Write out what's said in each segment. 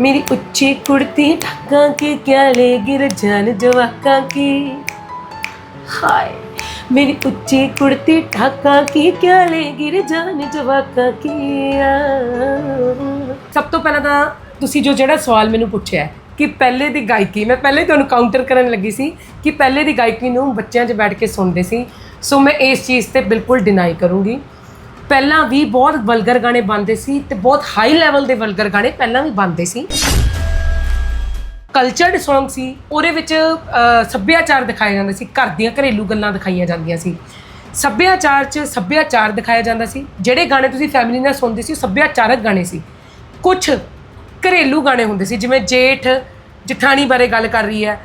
ਮੇਰੀ ਉੱਚੀ ਕੁੜਤੀ ਠੱਕਾਂ ਕੀ ਕਿਆ ਲੈ ਗਿਰ ਜਾਨ ਜਵਾਕਾਂ ਕੀ? ਹਾਏ, ਮੇਰੀ ਉੱਚੀ ਕੁੜਤੀ ਠਾਕਾਂ ਕੀ ਕਿਆ ਲੈ ਗਿਰ ਜਾਨ ਜਵਾਕਾਂ ਕੀ? ਆ। ਸਭ ਤੋਂ ਪਹਿਲਾਂ ਤਾਂ ਤੁਸੀਂ ਜੋ ਜਿਹੜਾ ਸਵਾਲ ਮੈਨੂੰ ਪੁੱਛਿਆ ਕਿ ਪਹਿਲੇ ਦੀ ਗਾਇਕੀ, ਮੈਂ ਪਹਿਲੇ ਹੀ ਤੁਹਾਨੂੰ ਕਾਊਂਟਰ ਕਰਨ ਲੱਗੀ ਸੀ ਕਿ ਪਹਿਲੇ ਦੀ ਗਾਇਕੀ ਨੂੰ ਬੱਚਿਆਂ 'ਚ ਬੈਠ ਕੇ ਸੁਣਦੇ ਸੀ। ਸੋ ਮੈਂ ਇਸ ਚੀਜ਼ ਤੇ ਬਿਲਕੁਲ ਡਿਨਾਈ ਕਰੂੰਗੀ। ਪਹਿਲਾਂ ਵੀ ਬਹੁਤ ਵਲਗਰ ਗਾਣੇ ਬਣਦੇ ਸੀ ਤੇ ਬਹੁਤ ਹਾਈ ਲੈਵਲ ਦੇ ਵਲਗਰ ਗਾਣੇ ਪਹਿਲਾਂ ਵੀ ਬਣਦੇ ਸੀ। ਕਲਚਰਡ Song ਸੀ ਉਹਦੇ ਵਿੱਚ ਅ, ਸੱਭਿਆਚਾਰ ਦਿਖਾਇਆ ਜਾਂਦਾ ਸੀ ਘਰ ਦੀਆਂ ਘਰੇਲੂ ਗੱਲਾਂ ਦਿਖਾਈਆਂ ਜਾਂਦੀਆਂ ਸੀ। ਸੱਭਿਆਚਾਰ 'ਚ ਸੱਭਿਆਚਾਰ ਦਿਖਾਇਆ ਜਾਂਦਾ ਸੀ ਜਿਹੜੇ ਗਾਣੇ ਤੁਸੀਂ ਫੈਮਿਲੀ ਨਾਲ ਸੁਣਦੇ ਸੀ ਉਹ ਸੱਭਿਆਚਾਰਕ ਗਾਣੇ ਸੀ। ਕੁਝ ਘਰੇਲੂ ਗਾਣੇ ਹੁੰਦੇ ਸੀ ਜਿਵੇਂ ਜੇਠ ਜਠਾਣੀ ਬਾਰੇ ਗੱਲ ਕਰ ਰਹੀ ਹੈ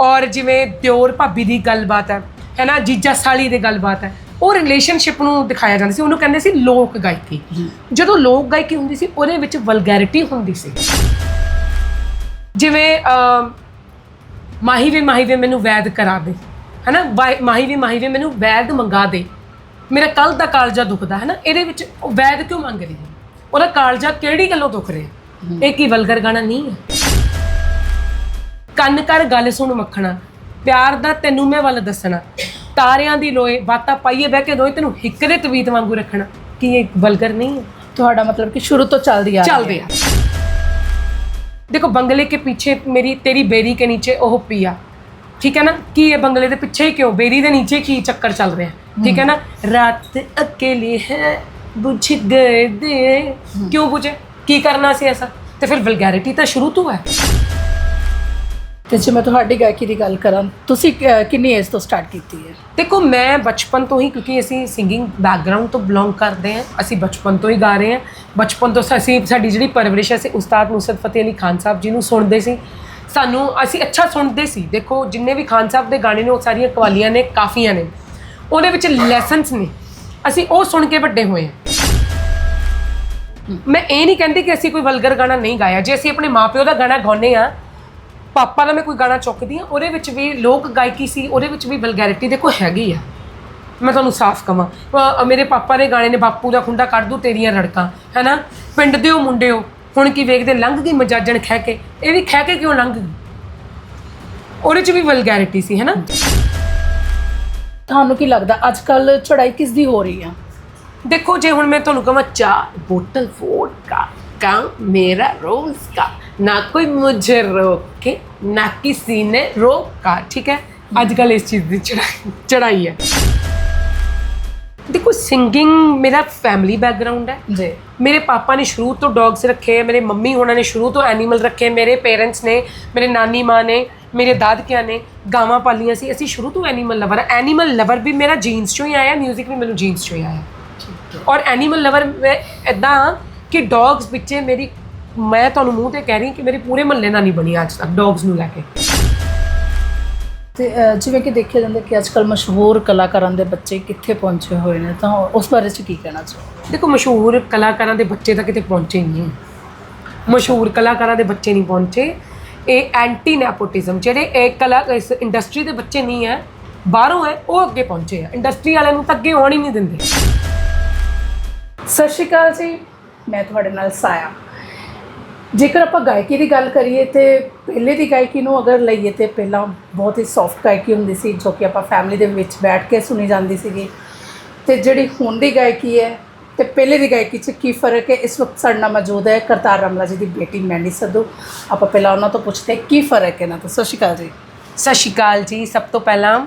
ਔਰ ਜਿਵੇਂ ਦਿਓਰ ਭਾਬੀ ਦੀ ਗੱਲਬਾਤ ਹੈ ਹੈ ਨਾ ਜੀਜਾ ਸਾਲੀ ਦੀ ਗੱਲਬਾਤ ਹੈ। ਉਹ ਰਿਲੇਸ਼ਨਸ਼ਿਪ ਨੂੰ ਦਿਖਾਇਆ ਜਾਂਦਾ ਸੀ ਉਹਨੂੰ ਕਹਿੰਦੇ ਸੀ ਲੋਕ ਗਾਇਕੀ। ਜਦੋਂ ਲੋਕ ਗਾਇਕੀ ਹੁੰਦੀ ਸੀ ਉਹਦੇ ਵਿੱਚ ਵਲਗੈਰਿਟੀ ਹੁੰਦੀ ਸੀ। ਜਿਵੇਂ ਮਾਹੀ ਵੇ ਮਾਹੀ ਵੇ ਮੈਨੂੰ ਵੈਦ ਕਰਾ ਦੇ। ਹੈਨਾ? ਮਾਹੀ ਵੇ ਮਾਹੀ ਵੇ ਮੈਨੂੰ ਵੈਦ ਮੰਗਾ ਦੇ। ਮੇਰਾ ਕੱਲ ਦਾ ਕਾਲਜਾ ਦੁਖਦਾ ਹੈ ਨਾ ਇਹਦੇ ਵਿੱਚ ਉਹ ਵੈਦ ਕਿਉਂ ਮੰਗ ਰਹੀ ਹੈ ਉਹਦਾ ਕਾਲਜਾ ਕਿਹੜੀ ਗੱਲੋਂ ਦੁਖ ਰਿਹਾ? ਇਹ ਕੀ ਵਲਗਰ ਗਾਣਾ ਨਹੀਂ ਹੈ? ਕੰਨ ਕਰ ਗੱਲ ਸੁਣ ਮੱਖਣਾ ਪਿਆਰ ਦਾ ਤੈਨੂੰ ਮੈਂ ਵੱਲ ਦੱਸਣਾ। ਤਾਰਿਆਂ ਦੀ ਲੋਏ ਬਾਤਾਂ ਪਾਈਏ ਬਹਿ ਕੇ ਦੋਏ ਤੈਨੂੰ ਇੱਕ ਦੇ ਤਵੀਤ ਵਾਂਗੂ ਰੱਖਣਾ। ਕਿ ਇਹ ਬਲਗਰ ਨਹੀਂ ਤੁਹਾਡਾ ਮਤਲਬ ਕਿ ਸ਼ੁਰੂ ਤੋਂ ਚੱਲਦੀ ਆ ਰਹੀ ਚੱਲਦੇ ਆ। ਦੇਖੋ ਬੰਗਲੇ ਕੇ ਪਿੱਛੇ ਮੇਰੀ ਤੇਰੀ ਬੇਰੀ ਕੇ ਨੀਚੇ ਉਹ ਪੀਆ ਠੀਕ ਹੈ ਨਾ? ਕੀ ਇਹ ਬੰਗਲੇ ਦੇ ਪਿੱਛੇ ਕਿਉਂ? ਬੇਰੀ ਦੇ ਨੀਚੇ ਕੀ ਚੱਕਰ ਚੱਲ ਰਿਹਾ? ਠੀਕ ਹੈ ਨਾ? ਰਾਤ ਅਕੇਲੀ ਹੈ ਬੁਝ ਗਏ ਦੇ। ਕਿਉਂ ਬੁਝੇ? ਕੀ ਕਰਨਾ ਸੀ ਐਸਾ? ਤੇ ਫਿਰ ਵਲਗੈਰਿਟੀ ਤਾਂ ਸ਼ੁਰੂ ਤੋਂ ਹੈ। ਤੇ ਜੇ ਮੈਂ ਤੁਹਾਡੀ ਗਾਇਕੀ ਦੀ ਗੱਲ ਕਰਾਂ, ਤੁਸੀਂ ਕ- ਕਿੰਨੀ ਏਜ ਤੋਂ ਸਟਾਰਟ ਕੀਤੀ ਹੈ? ਦੇਖੋ, ਮੈਂ ਬਚਪਨ ਤੋਂ ਹੀ, ਕਿਉਂਕਿ ਅਸੀਂ ਸਿੰਗਿੰਗ ਬੈਕਗ੍ਰਾਉਂਡ ਤੋਂ ਬਿਲੋਂਗ ਕਰਦੇ ਹਾਂ, ਅਸੀਂ ਬਚਪਨ ਤੋਂ ਹੀ ਗਾ ਰਹੇ ਹਾਂ। ਬਚਪਨ ਤੋਂ ਅਸੀਂ, ਸਾਡੀ ਜਿਹੜੀ ਪਰਵਰਿਸ਼ ਹੈ, ਅਸੀਂ ਉਸਤਾਦ ਨੁਸਰਤ ਫਤਿਹ ਅਲੀ ਖਾਨ ਸਾਹਿਬ ਜੀ ਨੂੰ ਸੁਣਦੇ ਸੀ। ਸਾਨੂੰ, ਅਸੀਂ ਅੱਛਾ ਸੁਣਦੇ ਸੀ। ਦੇਖੋ, ਜਿੰਨੇ ਵੀ ਖਾਨ ਸਾਹਿਬ ਦੇ ਗਾਣੇ ਨੇ, ਉਹ ਸਾਰੀਆਂ ਕਵਾਲੀਆਂ ਨੇ, ਕਾਫੀਆਂ ਨੇ। ਉਹਦੇ ਵਿੱਚ ਲੈਸਨਸ ਨੇ। ਅਸੀਂ ਉਹ ਸੁਣ ਕੇ ਵੱਡੇ ਹੋਏ ਹਾਂ। ਮੈਂ ਇਹ ਨਹੀਂ ਕਹਿੰਦੀ ਕਿ ਅਸੀਂ ਕੋਈ ਵਲਗਰ ਗਾਣਾ ਨਹੀਂ ਗਾਇਆ। ਜੇ ਅਸੀਂ ਆਪਣੇ ਮਾਪਿਓ ਦਾ ਗਾਣਾ ਗਾਉਂਦੇ ਆ ਪਾਪਾ ਨਾਲ ਮੈਂ ਕੋਈ ਗਾਣਾ ਚੁੱਕਦੀ ਆ ਉਹਦੇ ਵਿੱਚ ਵੀ ਲੋਕ ਗਾਇਕੀ ਸੀ ਉਹਦੇ ਵਿੱਚ ਵੀ ਵਲਗੈਰਿਟੀ ਦੇਖੋ ਹੈਗੀ ਆ। ਮੈਂ ਤੁਹਾਨੂੰ ਸਾਫ਼ ਕਹਾਂ ਮੇਰੇ ਪਾਪਾ ਦੇ ਗਾਣੇ ਨੇ ਬਾਪੂ ਦਾ ਖੁੰਡਾ ਕੱਢ ਦੂ ਤੇਰੀਆਂ ਰੜਕਾਂ ਹੈਨਾ? ਪਿੰਡ ਦੇ ਉਹ ਮੁੰਡੇ ਹੋ ਹੁਣ ਕੀ ਵੇਖਦੇ ਲੰਘ ਗਈ ਮਜਾਜਣ ਖਹਿ ਕੇ। ਇਹ ਵੀ ਖਹਿ ਕੇ ਕਿਉਂ ਲੰਘ ਗਈ? ਉਹਦੇ 'ਚ ਵੀ ਵਲਗੈਰਿਟੀ ਸੀ ਹੈਨਾ? ਤੁਹਾਨੂੰ ਕੀ ਲੱਗਦਾ ਅੱਜ ਕੱਲ ਚੜਾਈ ਕਿਸ ਦੀ ਹੋ ਰਹੀ ਆ? ਦੇਖੋ ਜੇ ਹੁਣ ਮੈਂ ਤੁਹਾਨੂੰ ਕਹਾਂ ਚਾਹ ਬੋਤਲ ਵੋਡਕਾ ਕਾ ਮੇਰਾ ਰੋਜ਼ ਕਾ। ना कोई मुझे रोके ना किसी ने रोका ठीक है आजकल इस चीज ਦੀ ਚੜਾਈ ਚੜਾਈ ਹੈ ਦੇਖੋ ਸਿੰਗਿੰਗ ਮੇਰਾ ਫੈਮਿਲੀ ਬੈਕਗ੍ਰਾਉਂਡ ਹੈ ਜੀ ਮੇਰੇ ਪਾਪਾ ਨੇ ਸ਼ੁਰੂ ਤੋਂ ਡੌਗਸ ਰੱਖੇ ਮੇਰੇ ਮੰਮੀ ਹੋਣਾ ਨੇ ਸ਼ੁਰੂ ਤੋਂ ਐਨੀਮਲ ਰੱਖੇ ਮੇਰੇ ਪੇਰੈਂਟਸ ਨੇ ਮੇਰੇ ਨਾਨੀ ਮਾਂ ਨੇ ਮੇਰੇ ਦਾਦਕਿਆਂ ਨੇ ਗਾਵਾਂ ਪਾਲੀਆਂ ਸੀ ਅਸੀਂ ਸ਼ੁਰੂ ਤੋਂ ਐਨੀਮਲ ਲਵਰ ਐਨੀਮਲ ਲਵਰ ਵੀ ਮੇਰਾ ਜੀਨਸ ਚੋਂ ਹੀ ਆਇਆ 뮤직 ਵੀ ਮੈਨੂੰ ਜੀਨਸ ਚੋਂ ਹੀ ਆਇਆ ਔਰ ਐਨੀਮਲ ਲਵਰ ਮੈਂ ਇਦਾਂ ਕਿ ਡੌਗਸ ਪਿੱਛੇ ਮੇਰੀ ਮੈਂ ਤੁਹਾਨੂੰ ਮੂੰਹ ਤੇ ਕਹਿ ਰਹੀ ਕਿ ਮੇਰੀ ਪੂਰੇ ਮਹੱਲੇ ਨਾਲ ਨਹੀਂ ਬਣੀ ਅੱਜ ਤੱਕ ਡੌਗਸ ਨੂੰ ਲੈ ਕੇ। ਤੇ ਜਿਵੇਂ ਕਿ ਦੇਖਿਆ ਜਾਂਦਾ ਕਿ ਅੱਜ ਕੱਲ ਮਸ਼ਹੂਰ ਕਲਾਕਾਰਾਂ ਦੇ ਬੱਚੇ ਕਿੱਥੇ ਪਹੁੰਚੇ ਹੋਏ ਨੇ ਤਾਂ ਉਸ ਬਾਰੇ ਚ ਕੀ ਕਹਿਣਾ ਚਾਹੋ ਦੇਖੋ ਮਸ਼ਹੂਰ ਕਲਾਕਾਰਾਂ ਦੇ ਬੱਚੇ ਤਾਂ ਕਿਤੇ ਪਹੁੰਚੇ ਹੀ ਨਹੀਂ। ਮਸ਼ਹੂਰ ਕਲਾਕਾਰਾਂ ਦੇ ਬੱਚੇ ਨਹੀਂ ਪਹੁੰਚੇ। ਇਹ ਐਂਟੀ ਨੈਪੋਟਿਜ਼ਮ ਜਿਹੜੇ ਇਹ ਕਲਾ ਇਸ ਇੰਡਸਟਰੀ ਦੇ ਬੱਚੇ ਨਹੀਂ ਹੈ ਬਾਹਰੋਂ ਹੈ ਉਹ ਅੱਗੇ ਪਹੁੰਚੇ ਆ। ਇੰਡਸਟਰੀ ਵਾਲਿਆਂ ਨੂੰ ਤਾਂ ਅੱਗੇ ਆਉਣ ਹੀ ਨਹੀਂ ਦਿੰਦੇ। ਸਤਿ ਸ਼੍ਰੀ ਅਕਾਲ ਜੀ ਮੈਂ ਤੁਹਾਡੇ ਨਾਲ ਸਾਇਆ। ਜੇਕਰ ਆਪਾਂ ਗਾਇਕੀ ਦੀ ਗੱਲ ਕਰੀਏ ਤੇ ਪਹਿਲੇ ਦੀ ਗਾਇਕੀ ਨੂੰ ਅਗਰ ਲਈਏ ਤੇ ਪਹਿਲਾਂ ਬਹੁਤ ਹੀ ਸੌਫਟ ਗਾਇਕੀ ਹੁੰਦੀ ਸੀ, ਜੋ ਕਿ ਆਪਾਂ ਫੈਮਿਲੀ ਦੇ ਵਿੱਚ ਬੈਠ ਕੇ ਸੁਣੀ ਜਾਂਦੀ ਸੀਗੀ। ਤੇ ਜਿਹੜੀ ਹੁਣ ਦੀ ਗਾਇਕੀ ਹੈ ਤੇ ਪਹਿਲੇ ਦੀ ਗਾਇਕੀ 'ਚ ਕੀ ਫ਼ਰਕ ਹੈ? ਇਸ ਵਕਤ ਸਾਡੇ ਨਾਲ ਮੌਜੂਦ ਹੈ ਕਰਤਾਰ ਰਮਲਾ ਜੀ ਦੀ ਬੇਟੀ ਮੈਨੀ ਸੱਧੂ। ਆਪਾਂ ਪਹਿਲਾਂ ਉਹਨਾਂ ਤੋਂ ਪੁੱਛਦੇ ਹਾਂ, ਕੀ ਫ਼ਰਕ ਹੈ ਨਾ ਤਾਂ? ਸਤਿ ਸ਼੍ਰੀ ਅਕਾਲ ਜੀ। ਸਤਿ ਸ਼੍ਰੀ ਅਕਾਲ ਜੀ। ਸਭ ਤੋਂ ਪਹਿਲਾਂ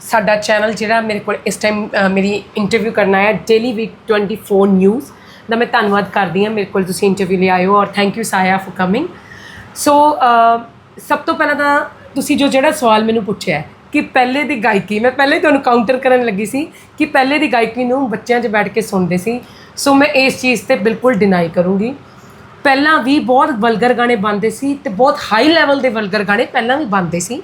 ਸਾਡਾ ਚੈਨਲ ਜਿਹੜਾ ਮੇਰੇ ਕੋਲ ਇਸ ਟਾਈਮ ਮੇਰੀ ਇੰਟਰਵਿਊ ਕਰਨਾ ਹੈ ਡੇਲੀ ਵੀਕ 24 ਨਿਊਜ਼ ਦਾ ਮੈਂ ਧੰਨਵਾਦ ਕਰਦੀ ਹਾਂ ਮੇਰੇ ਕੋਲ ਤੁਸੀਂ ਇੰਟਰਵਿਊ ਲਈ ਆਇਓ ਔਰ thank you Saaya for coming so ਸਭ ਤੋਂ ਪਹਿਲਾਂ ਤਾਂ ਤੁਸੀਂ ਜੋ ਜਿਹੜਾ ਸਵਾਲ ਮੈਨੂੰ ਪੁੱਛਿਆ ਕਿ ਪਹਿਲੇ ਦੀ ਗਾਇਕੀ, ਮੈਂ ਪਹਿਲੇ ਤੁਹਾਨੂੰ ਕਾਊਂਟਰ ਕਰਨ ਲੱਗੀ ਸੀ ਕਿ ਪਹਿਲੇ ਦੀ ਗਾਇਕੀ ਨੂੰ ਬੱਚਿਆਂ 'ਚ ਬੈਠ ਕੇ ਸੁਣਦੇ ਸੀ। ਸੋ ਮੈਂ ਇਸ ਚੀਜ਼ ਤੇ ਬਿਲਕੁਲ ਡਿਨਾਈ ਕਰੂੰਗੀ। ਪਹਿਲਾਂ ਵੀ ਬਹੁਤ ਵਲਗਰ ਗਾਣੇ ਬੰਦੇ ਸੀ ਤੇ ਬਹੁਤ ਹਾਈ ਲੈਵਲ ਦੇ ਵਲਗਰ ਗਾਣੇ ਪਹਿਲਾਂ ਵੀ ਬੰਦੇ ਸੀ।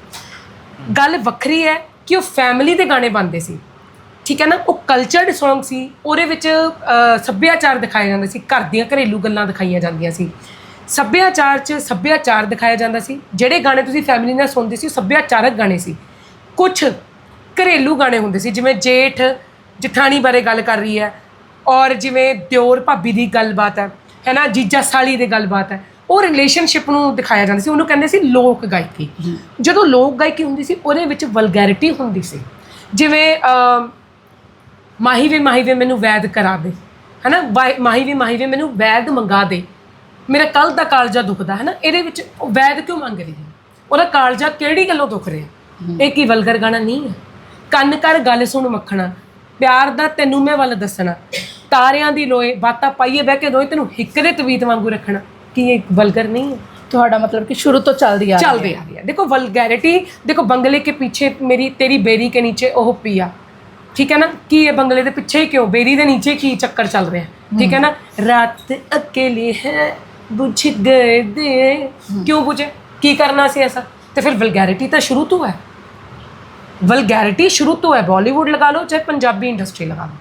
ਗੱਲ ਵੱਖਰੀ ਹੈ ਕਿ ਉਹ ਫੈਮਿਲੀ ਦੇ ਗਾਣੇ ਬੰਦੇ ਸੀ। ਠੀਕ ਹੈ ਨਾ? ਉਹ ਕਲਚਰਡ Song ਸੀ ਉਹਦੇ ਵਿੱਚ ਅ, ਸੱਭਿਆਚਾਰ ਦਿਖਾਇਆ ਜਾਂਦਾ ਸੀ ਘਰ ਦੀਆਂ ਘਰੇਲੂ ਗੱਲਾਂ ਦਿਖਾਈਆਂ ਜਾਂਦੀਆਂ ਸੀ। ਸੱਭਿਆਚਾਰ 'ਚ ਸੱਭਿਆਚਾਰ ਦਿਖਾਇਆ ਜਾਂਦਾ ਸੀ। ਜਿਹੜੇ ਗਾਣੇ ਤੁਸੀਂ ਫੈਮਿਲੀ ਨਾਲ ਸੁਣਦੇ ਸੀ ਉਹ ਸੱਭਿਆਚਾਰਕ ਗਾਣੇ ਸੀ। ਕੁਝ ਘਰੇਲੂ ਗਾਣੇ ਹੁੰਦੇ ਸੀ ਜਿਵੇਂ ਜੇਠ ਜਠਾਣੀ ਬਾਰੇ ਗੱਲ ਕਰ ਰਹੀ ਹੈ ਔਰ ਜਿਵੇਂ ਦਿਓਰ ਭਾਬੀ ਦੀ ਗੱਲਬਾਤ ਹੈ ਹੈ ਨਾ? ਜੀਜਾ ਸਾਲੀ ਦੀ ਗੱਲਬਾਤ ਹੈ। ਉਹ ਰਿਲੇਸ਼ਨਸ਼ਿਪ ਨੂੰ ਦਿਖਾਇਆ ਜਾਂਦਾ ਸੀ। ਉਹਨੂੰ ਕਹਿੰਦੇ ਸੀ ਲੋਕ ਗਾਇਕੀ। ਜਦੋਂ ਲੋਕ ਗਾਇਕੀ ਹੁੰਦੀ ਸੀ ਉਹਦੇ ਵਿੱਚ ਵਲਗੈਰਿਟੀ ਹੁੰਦੀ ਸੀ। ਜਿਵੇਂ ਅਮ, ਮਾਹੀ ਵੇ ਮਾਹੀ ਵੇ ਮੈਨੂੰ ਵੈਦ ਕਰਾ ਦੇ ਹੈਨਾ ਵਾਹਿ- ਮਾਹੀ ਵੇ ਮਾਹੀ ਵੇ ਮੈਨੂੰ ਵੈਦ ਮੰਗਾ ਦੇ ਮੇਰਾ ਕੱਲ ਦਾ ਕਾਲਜਾ ਦੁਖਦਾ ਹੈ ਨਾ ਇਹਦੇ ਵਿੱਚ ਉਹ ਵੈਦ ਕਿਉਂ ਮੰਗ ਰਹੀ ਹੈ ਉਹਦਾ ਕਾਲਜਾ ਕਿਹੜੀ ਗੱਲੋਂ ਦੁਖ ਰਿਹਾ ਇਹ ਕੀ ਵਲਗਰ ਗਾਣਾ ਨਹੀਂ ਹੈ ਕੰਨ ਕਰ ਗੱਲ ਸੁਣ ਮੱਖਣਾ ਪਿਆਰ ਦਾ ਤੈਨੂੰ ਮੈਂ ਵੱਲ ਦੱਸਣਾ ਤਾਰਿਆਂ ਦੀ ਲੋਏ ਬਾਤਾਂ ਪਾਈਏ ਬਹਿ ਕੇ ਦੋਏ ਤੈਨੂੰ ਹਿੱਕ ਦੇ ਤਵੀਤ ਵਾਂਗੂ ਰੱਖਣਾ ਕੀ ਇਹ ਵਲਗਰ ਨਹੀਂ ਹੈ ਤੁਹਾਡਾ ਮਤਲਬ ਕਿ ਸ਼ੁਰੂ ਤੋਂ ਚੱਲਦੀ ਆ ਰਹੀ ਹੈ। चलते आ रही है देखो वलगैरिटी देखो बंगले के पीछे मेरी तेरी बेरी के नीचे ओह पिया ਠੀਕ ਹੈ ਨਾ? ਕੀ ਇਹ ਬੰਗਲੇ ਦੇ ਪਿੱਛੇ ਕਿਉਂ? ਬੇਰੀ ਦੇ ਨੀਚੇ ਕੀ ਚੱਕਰ ਚੱਲ ਰਿਹਾ? ਠੀਕ ਹੈ ਨਾ? ਰਾਤ ਅਕੇਲੀ ਹੈ, ਬੁਝ ਗਏ ਦੇ। ਕਿਉਂ ਬੁਝੇ? ਕੀ ਕਰਨਾ ਸੀ ਐਸਾ? ਤੇ ਫਿਰ ਵਲਗੈਰਿਟੀ ਤਾਂ ਸ਼ੁਰੂ ਤੋਂ ਹੈ। ਵਲਗੈਰਿਟੀ ਸ਼ੁਰੂ ਤੋਂ ਹੈ। ਬਾਲੀਵੁੱਡ ਲਗਾ ਲਓ, ਚਾਹੇ ਪੰਜਾਬੀ ਇੰਡਸਟਰੀ ਲਗਾ ਲਓ।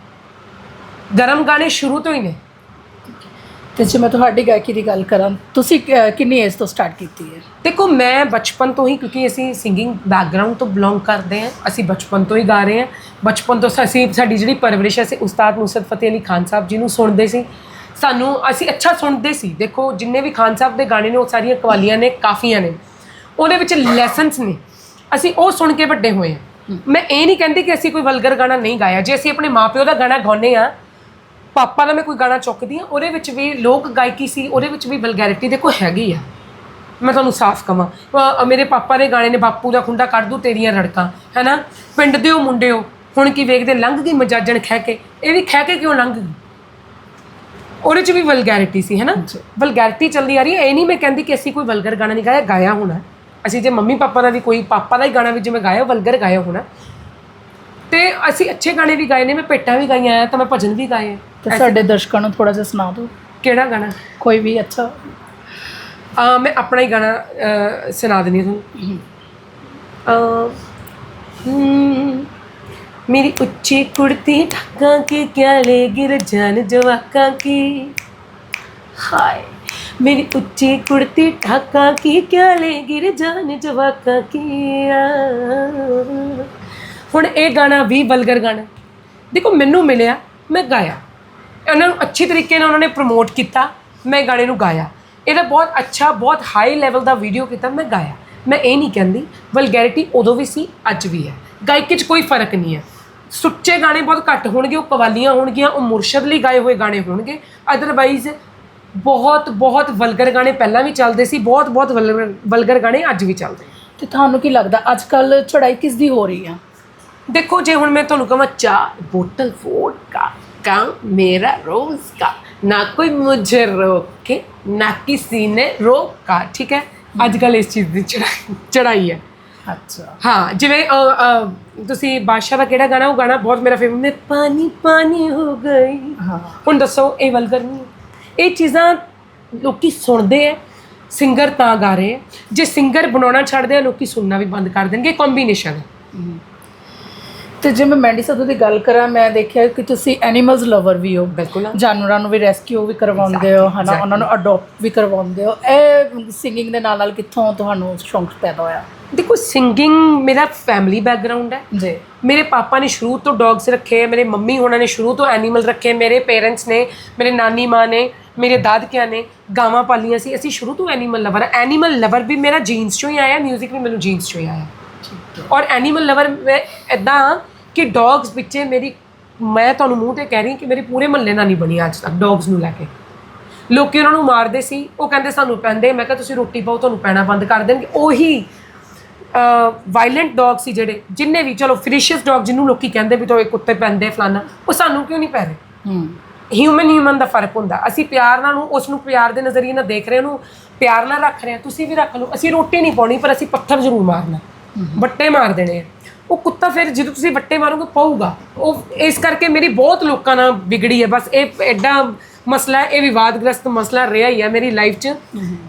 ਗਰਮ ਗਾਣੇ ਸ਼ੁਰੂ ਤੋਂ ਹੀ ਨੇ। ਤੇ ਜੇ ਮੈਂ ਤੁਹਾਡੀ ਗਾਇਕੀ ਦੀ ਗੱਲ ਕਰਾਂ ਤੁਸੀਂ ਕਿੰਨੀ ਏਜ ਤੋਂ ਸਟਾਰਟ ਕੀਤੀ ਹੈ? ਦੇਖੋ ਮੈਂ ਬਚਪਨ ਤੋਂ ਹੀ ਕਿਉਂਕਿ ਅਸੀਂ ਸਿੰਗਿੰਗ ਬੈਕਗ੍ਰਾਉਂਡ ਤੋਂ ਬਿਲੋਂਗ ਕਰਦੇ ਹਾਂ ਅਸੀਂ ਬਚਪਨ ਤੋਂ ਹੀ ਗਾ ਰਹੇ ਹਾਂ। ਬਚਪਨ ਤੋਂ ਅਸੀਂ ਸਾਡੀ ਜਿਹੜੀ ਪਰਵਰਿਸ਼ ਹੈ ਅਸੀਂ ਉਸਤਾਦ ਨੁਸਰਤ ਫਤਿਹ ਅਲੀ ਖਾਨ ਸਾਹਿਬ ਜੀ ਨੂੰ ਸੁਣਦੇ ਸੀ। ਸਾਨੂੰ ਅਸੀਂ ਅੱਛਾ ਸੁਣਦੇ ਸੀ। ਦੇਖੋ ਜਿੰਨੇ ਵੀ ਖਾਨ ਸਾਹਿਬ ਦੇ ਗਾਣੇ ਨੇ ਉਹ ਸਾਰੀਆਂ ਕਵਾਲੀਆਂ ਨੇ ਕਾਫੀਆਂ ਨੇ। ਉਹਦੇ ਵਿੱਚ ਲੈਸਨਸ ਨੇ। ਅਸੀਂ ਉਹ ਸੁਣ ਕੇ ਵੱਡੇ ਹੋਏ ਹਾਂ। ਮੈਂ ਇਹ ਨਹੀਂ ਕਹਿੰਦੀ ਕਿ ਅਸੀਂ ਕੋਈ ਵਲਗਰ ਗਾਣਾ ਨਹੀਂ ਗਾਇਆ। ਜੇ ਅਸੀਂ ਆਪਣੇ ਮਾਪਿਓ ਦਾ ਗਾਣਾ ਗਾਉਂਦੇ ਆ ਪਾਪਾ ਦਾ ਮੈਂ ਕੋਈ ਗਾਣਾ ਚੁੱਕਦੀ ਆ ਉਹਦੇ ਵਿੱਚ ਵੀ ਲੋਕ ਗਾਇਕੀ ਸੀ ਉਹਦੇ ਵਿੱਚ ਵੀ ਵਲਗੈਰਿਟੀ ਦੇਖੋ ਹੈਗੀ ਆ। ਮੈਂ ਤੁਹਾਨੂੰ ਸਾਫ਼ ਕਵਾਂ ਮੇਰੇ ਪਾਪਾ ਦੇ ਗਾਣੇ ਨੇ ਬਾਪੂ ਦਾ ਖੁੰਡਾ ਕੱਢ ਦੂ ਤੇਰੀਆਂ ਰੜਕਾਂ ਹੈਨਾ? ਪਿੰਡ ਦਿਓ ਮੁੰਡਿਓ ਹੁਣ ਕੀ ਵੇਖਦੇ ਲੰਘ ਗਈ ਮਜਾਜਣ ਖਹਿ ਕੇ। ਇਹ ਵੀ ਖਹਿ ਕੇ ਕਿਉਂ ਲੰਘ ਗਈ? ਉਹਦੇ ਚ ਵੀ ਵਲਗੈਰਿਟੀ ਸੀ ਹੈਨਾ? ਵਲਗੈਰਿਟੀ ਚੱਲਦੀ ਆ ਰਹੀ ਹੈ ਇਹ ਨਹੀਂ ਮੈਂ ਕਹਿੰਦੀ ਕਿ ਅਸੀਂ ਕੋਈ ਵਲਗਰ ਗਾਣਾ ਨਹੀਂ ਗਾਇਆ ਗਾਇਆ ਹੋਣਾ। ਅਸੀਂ ਜੇ ਮੰਮੀ ਪਾਪਾ ਦਾ ਵੀ ਕੋਈ ਪਾਪਾ ਦਾ ਹੀ ਗਾਣਾ ਵੀ ਜਿਵੇਂ ਗਾਇਆ ਵਲਗਰ ਗਾਇਆ ਹੋਣਾ। ਤੇ ਅਸੀਂ ਅੱਛੇ ਗਾਣੇ ਵੀ ਗਾਏ ਨੇ ਮੈਂ ਪੇਟਾਂ ਵੀ ਗਾਈਆਂ ਆ ਤਾਂ ਮੈਂ ਭਜਨ ਵੀ ਗਾਏ। ਆ ਤੇ ਸਾਡੇ ਦਰਸ਼ਕਾਂ ਨੂੰ ਥੋੜਾ ਜਿਹਾ ਸੁਣਾ ਦਿਓ। ਕਿਹੜਾ ਗਾਣਾ? ਕੋਈ ਵੀ ਅੱਛਾ। ਆ ਮੈਂ ਆਪਣਾ ਹੀ ਗਾਣਾ ਸੁਣਾ ਦਿੰਦੀ ਹਾਂ ਤੁਹਾਨੂੰ। ਮੇਰੀ ਉੱਚੀ ਕੁੜਤੀ ਢਾਕਾਂ ਕੀ ਕਿਆ ਲੈ ਗਿਰ ਜਾਨ ਜਵਾਕਾਂ ਕੀ? ਹਾਏ ਮੇਰੀ ਉੱਚੀ ਕੁੜਤੀ ਢਾਕਾਂ ਕੀ ਕਿਆ ਲੈ ਗਿਰ ਜਾਨ ਜਵਾਕਾਂ ਕੀ। ਹੁਣ ਇਹ ਗਾਣਾ ਵੀ ਵਲਗਰ ਗਾਣਾ। ਦੇਖੋ ਮੈਨੂੰ ਮਿਲਿਆ ਮੈਂ ਗਾਇਆ। ਉਹਨਾਂ ਨੂੰ ਅੱਛੀ ਤਰੀਕੇ ਨਾਲ ਉਹਨਾਂ ਨੇ ਪ੍ਰਮੋਟ ਕੀਤਾ ਮੈਂ ਗਾਣੇ ਨੂੰ ਗਾਇਆ। ਇਹਦਾ ਬਹੁਤ ਅੱਛਾ ਬਹੁਤ ਹਾਈ ਲੈਵਲ ਦਾ ਵੀਡੀਓ ਕੀਤਾ ਮੈਂ ਗਾਇਆ। ਮੈਂ ਇਹ ਨਹੀਂ ਕਹਿੰਦੀ ਵਲਗੈਰਿਟੀ ਉਦੋਂ ਵੀ ਸੀ ਅੱਜ ਵੀ ਹੈ। ਗਾਇਕੀ 'ਚ ਕੋਈ ਫ਼ਰਕ ਨਹੀਂ ਹੈ। ਸੁੱਚੇ ਗਾਣੇ ਬਹੁਤ ਘੱਟ ਹੋਣਗੇ ਉਹ ਕਵਾਲੀਆਂ ਹੋਣਗੀਆਂ ਉਹ ਮੁਰਸ਼ਦ ਲਈ ਗਾਏ ਹੋਏ ਗਾਣੇ ਹੋਣਗੇ। ਅਦਰਵਾਈਜ਼ ਬਹੁਤ ਬਹੁਤ ਵਲਗਰ ਗਾਣੇ ਪਹਿਲਾਂ ਵੀ ਚੱਲਦੇ ਸੀ ਬਹੁਤ ਬਹੁਤ ਵਲਗਰ ਗਾਣੇ ਅੱਜ ਵੀ ਚੱਲਦੇ ਤੇ ਤੁਹਾਨੂੰ ਕੀ ਲੱਗਦਾ ਅੱਜ ਕੱਲ ਚੜਾਈ ਕਿਸ ਦੀ ਹੋ ਰਹੀ ਆ? ਦੇਖੋ ਜੇ ਹੁਣ ਮੈਂ ਤੁਹਾਨੂੰ ਕਹਾਂ ਚਾਹ ਬੋਤਲ ਵੋਡਕਾ का मेरा रोज का ना कोई मुझे रोके ना किसी ने रोका ठीक है ਅੱਜ ਕੱਲ ਇਸ ਚੀਜ਼ ਦੀ ਚੜਾਈ ਚੜਾਈ ਹੈ ਅੱਛਾ ਹਾਂ ਜਿਵੇਂ ਅ, ਅ, ਤੁਸੀਂ ਬਾਦਸ਼ਾਹ ਦਾ ਕਿਹੜਾ ਗਾਣਾ ਉਹ ਗਾਣਾ ਬਹੁਤ ਮੇਰਾ ਫੇਵਰਟ ਮੈਂ ਪਾਣੀ ਪਾਣੀ ਹੋ ਗਈ ਹਾਂ ਹੁਣ ਦੱਸੋ ਇਹ ਵਲਗਰ ਨਹੀਂ ਹੈ। ਇਹ ਚੀਜ਼ਾਂ ਲੋਕੀ ਸੁਣਦੇ ਆ ਸਿੰਗਰ ਤਾਂ ਗਾ ਰਹੇ ਆ ਜੇ ਸਿੰਗਰ ਬਣਾਉਣਾ ਛੱਡਦੇ ਆ ਲੋਕੀ ਸੁਣਨਾ ਵੀ ਬੰਦ ਕਰ ਦੇਣਗੇ ਕੰਬੀਨੇਸ਼ਨ ਹੈ ਤੇ ਜੇ ਮੈਂ ਮੈਂਡੀ ਸਦੂ ਦੀ ਗੱਲ ਕਰਾਂ ਮੈਂ ਦੇਖਿਆ ਕਿ ਤੁਸੀਂ ਐਨੀਮਲਸ ਲਵਰ ਵੀ ਹੋ। ਬਿਲਕੁਲ ਜਾਨਵਰਾਂ ਨੂੰ ਵੀ ਰੈਸਕਿਊ ਵੀ ਕਰਵਾਉਂਦੇ ਹੋ ਹਨਾ? ਉਹਨਾਂ ਨੂੰ ਅਡਾਪਟ ਵੀ ਕਰਵਾਉਂਦੇ ਹੋ। ਇਹ ਸਿੰਗਿੰਗ ਦੇ ਨਾਲ ਨਾਲ ਕਿੱਥੋਂ ਤੁਹਾਨੂੰ ਸ਼ੌਂਕ ਪੈਦਾ ਹੋਇਆ? ਦੇਖੋ ਸਿੰਗਿੰਗ ਮੇਰਾ ਫੈਮਿਲੀ ਬੈਕਗ੍ਰਾਉਂਡ ਹੈ। ਜੀ। ਮੇਰੇ ਪਾਪਾ ਨੇ ਸ਼ੁਰੂ ਤੋਂ ਡੌਗਸ ਰੱਖੇ ਮੇਰੇ ਮੰਮੀ ਹੋਣਾ ਨੇ ਸ਼ੁਰੂ ਤੋਂ ਐਨੀਮਲ ਰੱਖੇ ਮੇਰੇ ਪੇਰੈਂਟਸ ਨੇ ਮੇਰੇ ਨਾਨੀ ਮਾਂ ਨੇ ਮੇਰੇ ਦਾਦਕਿਆਂ ਨੇ ਗਾਵਾਂ ਪਾਲੀਆਂ ਸੀ। ਅਸੀਂ ਸ਼ੁਰੂ ਤੋਂ ਐਨੀਮਲ ਲਵਰ ਐਨੀਮਲ ਲਵਰ ਵੀ ਮੇਰਾ ਜੀਨਸ ਚੋਂ ਹੀ ਆਇਆ 뮤직 ਵੀ ਮੈਨੂੰ ਜੀਨਸ ਚੋਂ ਹੀ ਆਇਆ। ਔਰ ਐਨੀਮਲ ਲਵਰ ਮੈਂ ਇਦਾਂ ਕਿ ਡੌਗਸ ਪਿੱਛੇ ਮੇਰੀ ਮੈਂ ਤੁਹਾਨੂੰ ਮੂੰਹ ਤੇ ਕਹਿ ਰਹੀ ਕਿ ਮੇਰੀ ਪੂਰੇ ਮਹੱਲੇ ਨਾਲ ਨਹੀਂ ਬਣੀ ਅੱਜ ਤੱਕ ਡੌਗਸ ਨੂੰ ਲੈ ਕੇ। ਲੋਕੀ ਉਹਨਾਂ ਨੂੰ ਮਾਰਦੇ ਸੀ ਉਹ ਕਹਿੰਦੇ ਸਾਨੂੰ ਪੈਂਦੇ ਮੈਂ ਕਿਹਾ ਤੁਸੀਂ ਰੋਟੀ ਪਾਓ ਤੁਹਾਨੂੰ ਪੈਣਾ ਬੰਦ ਕਰ ਦੇਣਗੇ। ਉਹੀ ਵਾਇਲੈਂਟ ਡੌਗ ਸੀ ਜਿਹੜੇ ਜਿੰਨੇ ਵੀ ਚਲੋ ਫਿਰਿਸ਼ੀਅਸ ਡੌਗ ਜਿਹਨੂੰ ਲੋਕੀ ਕਹਿੰਦੇ ਵੀ ਤੋਏ ਕੁੱਤੇ ਪੈਂਦੇ ਫਲਾਨਾ ਉਹ ਸਾਨੂੰ ਕਿਉਂ ਨਹੀਂ ਪੈ ਰਹੇ? ਹੂੰ। ਹਿਊਮਨ ਹਿਊਮਨ ਦਾ ਫ਼ਰਕ ਹੁੰਦਾ। ਅਸੀਂ ਪਿਆਰ ਨਾਲ ਨੂੰ ਉਸ ਨੂੰ ਪਿਆਰ ਦੇ ਨਜ਼ਰੀਏ ਨਾਲ ਦੇਖ ਰਹੇ ਉਹਨੂੰ ਪਿਆਰ ਨਾਲ ਰੱਖ ਰਹੇ ਹਾਂ। ਤੁਸੀਂ ਵੀ ਰੱਖ ਲਓ। ਅਸੀਂ ਰੋਟੀ ਨਹੀਂ ਪਾਉਣੀ ਪਰ ਅਸੀਂ ਪੱਥਰ ਜ਼ਰੂਰ ਮਾਰਨਾ। ਵੱਟੇ ਮਾਰ ਦੇਣੇ ਆ। ਉਹ ਕੁੱਤਾ ਫਿਰ ਜਦੋਂ ਤੁਸੀਂ ਵੱਟੇ ਮਾਰੋਗੇ ਪਾਊਗਾ। ਉਹ ਇਸ ਕਰਕੇ ਮੇਰੀ ਬਹੁਤ ਲੋਕਾਂ ਨਾਲ ਵਿਗੜੀ ਹੈ। ਬਸ ਇਹ ਐਡਾ ਮਸਲਾ ਇਹ ਵਿਵਾਦਗ੍ਰਸਤ ਮਸਲਾ ਰਿਹਾ ਹੀ ਹੈ ਮੇਰੀ ਲਾਈਫ 'ਚ।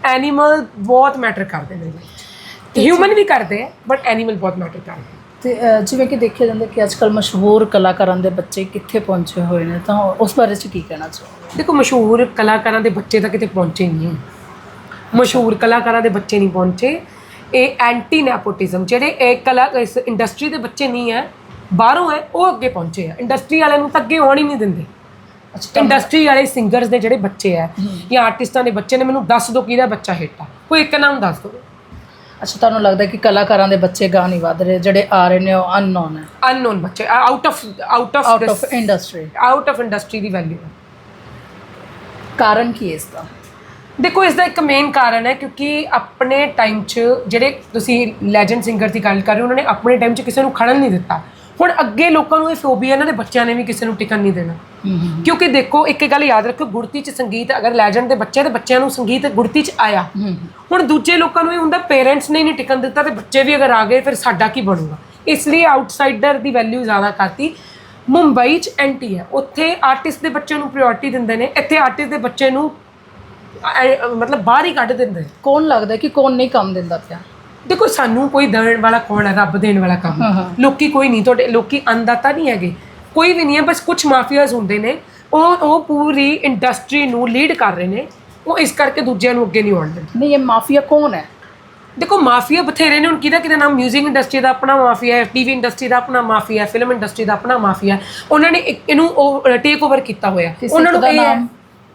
ਐਨੀਮਲ ਬਹੁਤ ਮੈਟਰ ਕਰਦੇ 'ਚ ਹਿਊਮਨ ਵੀ ਕਰਦੇ ਆ ਬਟ ਐਨੀਮਲ ਬਹੁਤ ਮੈਟਰ ਕਰਦੇ ਤੇ ਜਿਵੇਂ ਕਿ ਦੇਖਿਆ ਜਾਂਦਾ ਕਿ ਅੱਜਕੱਲ ਮਸ਼ਹੂਰ ਕਲਾਕਾਰਾਂ ਦੇ ਬੱਚੇ ਕਿੱਥੇ ਪਹੁੰਚੇ ਹੋਏ ਨੇ ਤਾਂ ਉਸ ਬਾਰੇ ਚ ਕੀ ਕਹਿਣਾ ਚਾਹੋਗੇ? ਦੇਖੋ ਮਸ਼ਹੂਰ ਕਲਾਕਾਰਾਂ ਦੇ ਬੱਚੇ ਤਾਂ ਕਿਤੇ ਪਹੁੰਚੇ ਨਹੀਂ। ਮਸ਼ਹੂਰ ਕਲਾਕਾਰਾਂ ਦੇ ਬੱਚੇ ਨਹੀਂ ਪਹੁੰਚੇ। ਇਹ ਐਂਟੀ ਨੈਪੋਟਿਜ਼ਮ ਜਿਹੜੇ ਇਹ ਕਲਾ ਇਸ ਇੰਡਸਟਰੀ ਦੇ ਬੱਚੇ ਨਹੀਂ ਹੈ ਬਾਹਰੋਂ ਹੈ ਉਹ ਅੱਗੇ ਪਹੁੰਚੇ ਆ। ਇੰਡਸਟਰੀ ਵਾਲਿਆਂ ਨੂੰ ਤਾਂ ਅੱਗੇ ਆਉਣ ਹੀ ਨਹੀਂ ਦਿੰਦੇ। ਅੱਛਾ, ਇੰਡਸਟਰੀ ਵਾਲੇ ਸਿੰਗਰਸ ਦੇ ਜਿਹੜੇ ਬੱਚੇ ਆ। ਜਾਂ ਆਰਟਿਸਟਾਂ ਦੇ ਬੱਚੇ ਨੇ ਮੈਨੂੰ ਦੱਸ ਦਿਓ ਕਿਹਦਾ ਬੱਚਾ ਹਿੱਟ ਆ। ਕੋਈ ਇੱਕ ਨਾਮ ਦੱਸ ਦਿਓ ਅੱਛਾ ਤੁਹਾਨੂੰ ਲੱਗਦਾ ਕਿ ਕਲਾਕਾਰਾਂ ਦੇ ਬੱਚੇ ਗਾ ਨਹੀਂ ਵੱਧ ਰਹੇ? ਜਿਹੜੇ ਆ ਰਹੇ ਨੇ ਉਹ ਅਨਨੋਨ ਹੈ। ਅਨਨੋਨ ਬੱਚੇ out of out out of of industry out of industry the value ਕਾਰਨ ਕੀ ਹੈ ਇਸ ਦਾ? ਦੇਖੋ ਇਸ ਦਾ ਇੱਕ ਮੇਨ ਕਾਰਨ ਹੈ ਕਿਉਂਕਿ ਆਪਣੇ ਟਾਈਮ 'ਚ ਜਿਹੜੇ ਤੁਸੀਂ ਲੈਜੈਂਡ ਸਿੰਗਰ ਦੀ ਗੱਲ ਕਰ ਰਹੇ ਹੋ ਉਹਨਾਂ ਨੇ ਆਪਣੇ ਟਾਈਮ 'ਚ ਕਿਸੇ ਨੂੰ ਖੜਨ ਨਹੀਂ ਦਿੱਤਾ। ਹੁਣ ਅੱਗੇ ਲੋਕਾਂ ਨੂੰ ਇਹ ਫੋਬੀਆ ਇਹਨਾਂ ਦੇ ਬੱਚਿਆਂ ਨੇ ਵੀ ਕਿਸੇ ਨੂੰ ਟਿਕਣ ਨਹੀਂ ਦੇਣਾ। ਕਿਉਂਕਿ ਦੇਖੋ ਇੱਕ ਗੱਲ ਯਾਦ ਰੱਖੋ ਗੁੜਤੀ 'ਚ ਸੰਗੀਤ ਅਗਰ ਲੈਜੈਂਡ ਦੇ ਬੱਚੇ ਤੇ ਬੱਚਿਆਂ ਨੂੰ ਸੰਗੀਤ ਗੁੜਤੀ 'ਚ ਆਇਆ ਹੁਣ ਦੂਜੇ ਲੋਕਾਂ ਨੂੰ ਇਹ ਹੁੰਦਾ ਪੇਰੈਂਟਸ ਨੇ ਨਹੀਂ ਟਿਕਣ ਦਿੱਤਾ ਤੇ ਬੱਚੇ ਵੀ ਅਗਰ ਆ ਗਏ ਫਿਰ ਸਾਡਾ ਕੀ ਬਣੂਗਾ? ਇਸ ਲਈ ਆਊਟਸਾਈਡਰ ਦੀ ਵੈਲਿਊ ਜ਼ਿਆਦਾ ਕਰਤੀ। ਮੁੰਬਈ 'ਚ ਐਂਟੀ ਹੈ ਉੱਥੇ ਆਰਟਿਸਟ ਦੇ ਬੱਚੇ ਨੂੰ ਪ੍ਰਾਇੋਰਟੀ ਦਿੰਦੇ ਨੇ ਇੱਥੇ ਆਰਟਿਸਟ ਦੇ ਬੱਚੇ ਨੂੰ ਮਤਲਬ ਬਾਹਰ ਹੀ ਕੱਢ ਦਿੰਦੇ। ਕੌਣ ਲੱਗਦਾ ਕਿ ਕੌਣ ਨਹੀਂ ਕੰਮ ਦਿੰਦਾ ਪਿਆ? ਦੇਖੋ ਸਾਨੂੰ ਕੋਈ ਦੇਣ ਵਾਲਾ ਕੌਣ ਹੈ ਰੱਬ ਦੇਣ ਵਾਲਾ ਕੰਮ। ਹਾਂ, ਹਾਂ। ਲੋਕੀ ਕੋਈ ਨਹੀਂ ਤੁਹਾਡੇ ਲੋਕੀ ਅੰਦਾਤਾ ਨਹੀਂ ਹੈਗੇ। ਕੋਈ ਵੀ ਨਹੀਂ ਹੈ ਬਸ ਕੁਝ ਮਾਫੀਆਜ਼ ਹੁੰਦੇ ਨੇ। ਉਹ ਉਹ ਪੂਰੀ ਇੰਡਸਟਰੀ ਨੂੰ ਲੀਡ ਕਰ ਰਹੇ ਨੇ। ਉਹ ਇਸ ਕਰਕੇ ਦੂਜਿਆਂ ਨੂੰ ਅੱਗੇ ਨਹੀਂ ਆਉਣ ਦਿੰਦੇ। ਨਹੀਂ ਇਹ ਮਾਫੀਆ ਕੌਣ ਹੈ? ਦੇਖੋ ਮਾਫੀਆ ਬਥੇਰੇ ਨੇ ਹੁਣ ਕਿਹਦਾ ਕਿਹਦਾ ਨਾਮ? 뮤직 ਇੰਡਸਟਰੀ ਦਾ ਆਪਣਾ ਮਾਫੀਆ ਹੈ ਟੀਵੀ ਇੰਡਸਟਰੀ ਦਾ ਆਪਣਾ ਮਾਫੀਆ ਹੈ ਫਿਲਮ ਇੰਡਸਟਰੀ ਦਾ ਆਪਣਾ ਮਾਫੀਆ ਹੈ। ਉਹਨਾਂ ਨੇ ਇੱਕ- ਇਹਨੂੰ ਉਹ ਟੇਕ ਓਵਰ ਕੀਤਾ ਹੋਇਆ। ਕਿਸੇ ਉਹਨਾਂ ਨੂੰ ਦਾ ਇਹ ਹੈ- ਨਾਮ?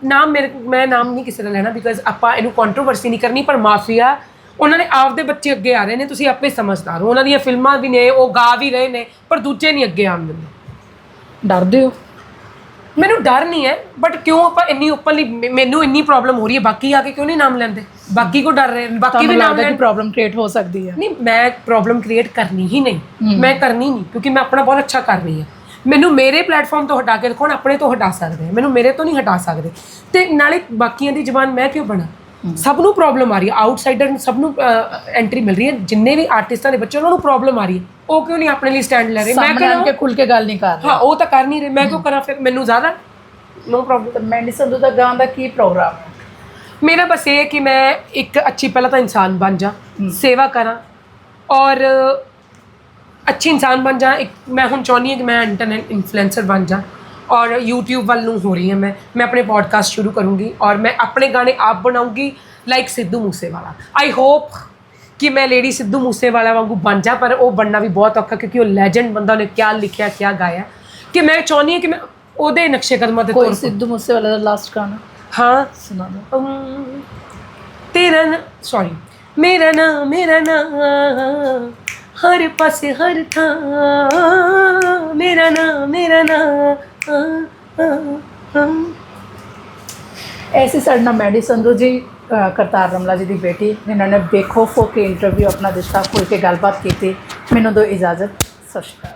ਨਾਮ ਮੇਰੇ ਮੈਂ ਨਾਮ ਨਹੀਂ ਕਿਸੇ ਦਾ ਲੈਣਾ ਬਿਕਾਜ਼ ਆਪਾਂ ਇਹਨੂੰ ਕੰਟਰੋਵਰਸੀ ਨਹੀਂ ਕਰਨੀ ਪਰ ਮਾਫੀਆ ਉਹਨਾਂ ਨੇ ਆਪਦੇ ਬੱਚੇ ਅੱਗੇ ਆ ਰਹੇ ਨੇ ਤੁਸੀਂ ਆਪੇ ਸਮਝਦਾਰ ਹੋ। ਉਹਨਾਂ ਦੀਆਂ ਫਿਲਮਾਂ ਵੀ ਨੇ ਉਹ ਗਾ ਵੀ ਰਹੇ ਨੇ ਪਰ ਦੂਜੇ ਨਹੀਂ ਅੱਗੇ ਆਉਣ ਦਿੰਦੇ। ਡਰਦੇ ਹੋ? ਮੈਨੂੰ ਡਰ ਨਹੀਂ ਹੈ ਬਟ ਕਿਉਂ ਆਪਾਂ ਇੰਨੀ ਓਪਨਲੀ ਮੈਨੂੰ ਇੰਨੀ ਪ੍ਰੋਬਲਮ ਹੋ ਰਹੀ ਹੈ ਬਾਕੀ ਆ ਕੇ ਕਿਉਂ ਨਹੀਂ ਨਾਮ ਲੈਂਦੇ? ਬਾਕੀ ਕੋ ਡਰ ਰਹੇ ਨੇ ਬਾਕੀ ਵੀ ਨਾਮ ਲੈਣ ਪ੍ਰੋਬਲਮ ਕ੍ਰੀਏਟ ਹੋ ਸਕਦੀ ਹੈ? ਨਹੀਂ ਮੈਂ ਪ੍ਰੋਬਲਮ ਕ੍ਰੀਏਟ ਕਰਨੀ ਹੀ ਨਹੀਂ। ਮੈਂ ਕਰਨੀ ਨਹੀਂ ਕਿਉਂਕਿ ਮੈਂ ਆਪਣਾ ਬਹੁਤ ਅੱਛਾ ਕਰ ਰਹੀ ਹਾਂ। ਮੈਨੂੰ ਮੇਰੇ ਪਲੇਟਫਾਰਮ ਤੋਂ ਹਟਾ ਕੇ ਦੇਖੋ ਆਪਣੇ ਤੋਂ ਹਟਾ ਸਕਦੇ ਆ। ਮੈਨੂੰ ਮੇਰੇ ਤੋਂ ਨਹੀਂ ਹਟਾ ਸਕਦੇ। ਤੇ ਨਾਲੇ ਬਾਕੀਆਂ ਦੀ ਜ਼ਬਾਨ ਮੈਂ ਕਿਉਂ ਬਣਾ? ਸਭ ਨੂੰ ਪ੍ਰੋਬਲਮ ਆ ਰਹੀ ਹੈ ਆਊਟਸਾਈਡਰ ਨੂੰ ਸਭ ਨੂੰ ਐਂਟਰੀ ਮਿਲ ਰਹੀ ਹੈ। ਜਿੰਨੇ ਵੀ ਆਰਟਿਸਟਾਂ ਦੇ ਬੱਚੇ ਉਹਨਾਂ ਨੂੰ ਪ੍ਰੋਬਲਮ ਆ ਰਹੀ ਹੈ। ਉਹ ਕਿਉਂ ਨਹੀਂ ਆਪਣੇ ਲਈ ਸਟੈਂਡ ਲੈ ਰਹੇ? ਮੈਂ ਕਿਉਂ ਕੇ ਖੁੱਲ ਕੇ ਗੱਲ ਨਹੀਂ ਕਰ ਰਹੇ। ਹਾਂ ਉਹ ਤਾਂ ਕਰ ਨਹੀਂ ਰਹੇ। ਮੈਂ ਕਿਉਂ ਕਰਾਂ ਫਿਰ? ਮੈਨੂੰ ਜ਼ਿਆਦਾ ਨੋ ਪ੍ਰੋਬਲਮ ਤਾਂ ਮੈਂਡੀ ਸੰਧੂ ਦਾ ਗਾਣ ਦਾ ਕੀ ਪ੍ਰੋਗਰਾਮ ਹੈ ਮੇਰਾ ਬਸ ਇਹ ਹੈ ਕਿ ਮੈਂ ਇੱਕ ਅੱਛੀ ਪਹਿਲਾਂ ਤਾਂ ਇਨਸਾਨ ਬਣ ਜਾ। ਸੇਵਾ ਕਰਾਂ। ਔਰ ਅੱਛੀ ਇਨਸਾਨ ਬਣ ਜਾ ਇੱਕ ਮੈਂ ਹੁਣ ਚਾਹੁੰਦੀ ਹਾਂ ਕਿ ਮੈਂ ਇੰਟਰਨੈਟ ਇਨਫਲੂਐਂਸਰ ਬਣ ਜਾ ਔਰ YouTube ਵੱਲ ਨੂੰ ਹੋ ਰਹੀ ਹਾਂ ਮੈਂ ਮੈਂ ਆਪਣੇ ਪੋਡਕਾਸਟ ਸ਼ੁਰੂ ਕਰੂੰਗੀ ਔਰ ਮੈਂ ਆਪਣੇ ਗਾਣੇ ਆਪ ਬਣਾਉਂਗੀ like Sidhu Moosewala I hope ਕਿ ਮੈਂ ਲੇਡੀ ਸਿੱਧੂ ਮੂਸੇਵਾਲਾ ਵਾਂਗੂ ਬਣ ਜਾ ਪਰ ਉਹ ਬਣਨਾ ਵੀ ਬਹੁਤ ਔਖਾ ਕਿਉਂਕਿ ਉਹ ਲੈਜੈਂਡ ਬੰਦਾ ਉਹਨੇ ਕੀ ਲਿਖਿਆ ਕੀ ਗਾਇਆ ਕਿ ਮੈਂ ਚਾਹੁੰਦੀ ਹਾਂ ਕਿ ਮੈਂ ਉਹਦੇ ਨਕਸ਼ੇ ਕਦਮਾਂ ਤੇ ਕੋਈ ਤੁਰ ਸਿੱਧੂ ਮੂਸੇਵਾਲਾ ਦਾ ਲਾਸਟ ਗਾਣਾ ਹਾਂ ਸੁਣਾ ਦਿਓ ਅਮ, ਤੇਰਾ ਨਾ ਸੌਰੀ ਮੇਰਾ ਨਾ ਮੇਰਾ ਨਾ ਹਰ ਪਾਸੇ ਹਰ ਥਾਂ। ਮੇਰਾ ਨਾ ਮੇਰਾ ਨਾ। ਆ, ਆ, ਆ। ਐਸੀ ਸਾਡੇ ਨਾਲ ਮੈਡੀ ਸੰਧੂ ਜੀ ਕਰਤਾਰ ਰਮਲਾ ਜੀ ਦੀ ਬੇਟੀ ਇਹਨਾਂ ਨੇ ਬੇਖੌਫ ਹੋ ਕੇ ਇੰਟਰਵਿਊ ਆਪਣਾ ਦਿੱਤਾ ਖੁੱਲ ਕੇ ਗੱਲਬਾਤ ਕੀਤੀ। ਮੈਨੂੰ ਦੋ ਇਜਾਜ਼ਤ। ਸਤਿ ਸ਼੍ਰੀ ਅਕਾਲ।